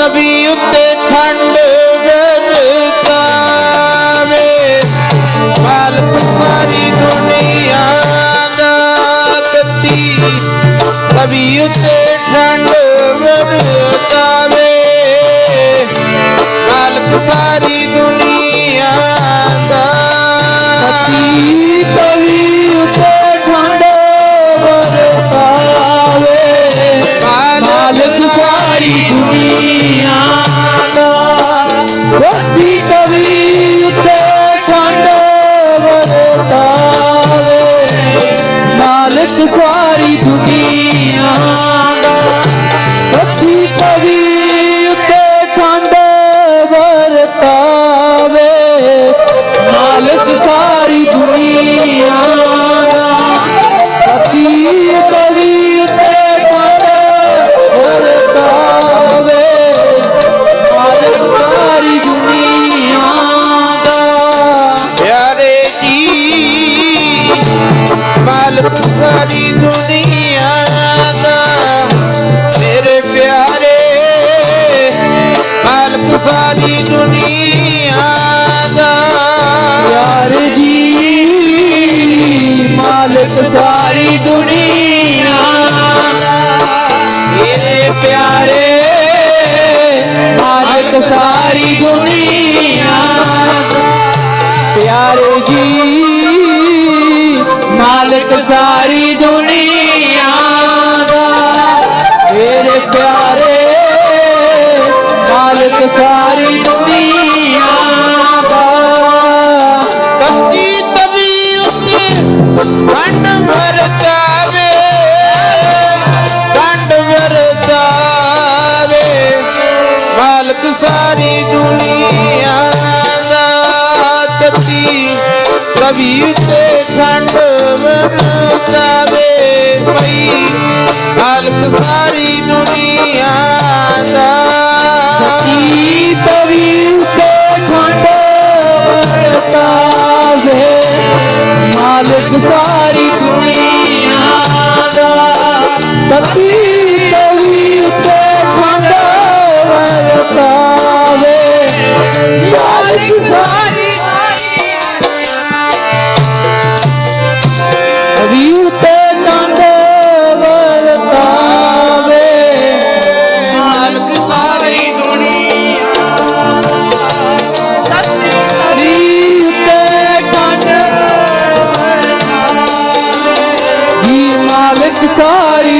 نبي Victory! ਸਾਰੀ ਦੁਨੀਆ ਦਾ ਮੇਰੇ ਪਿਆਰੇ, ਮਾਲਕ ਸਾਰੀ ਦੁਨੀਆ ਦਾ। ਯਾਰ ਜੀ, ਮਾਲਕ ਸਾਰੀ ਦੁਨੀਆ। ਮੇਰੇ ਪਿਆਰੇ, ਮਾਲਕ ਸਾਰੀ ਦੁਨੀਆ। ਪਿਆਰੇ ਜੀ। ਸ਼ੌਕ ਸਾਰੀ ਦੁਨੀਆ ਦਾ। ਤੇਰੇ ਪਿਆਰੇ, ਮਾਲਕ ਸਾਰੀ ਦੁਨੀਆ ਦਾ। ਕੱਚੀ ਤਵੀ ਉਸੇ ਕੰਡ ਵਰਤਾਵੇ ਕੰਡ ਵਰਤਾਵੇ ਮਾਲਕ ਸਾਰੀ ਦੁਨੀਆ ਦਾ। ਕੱਚੀ ਤਵੀ Don't vitória.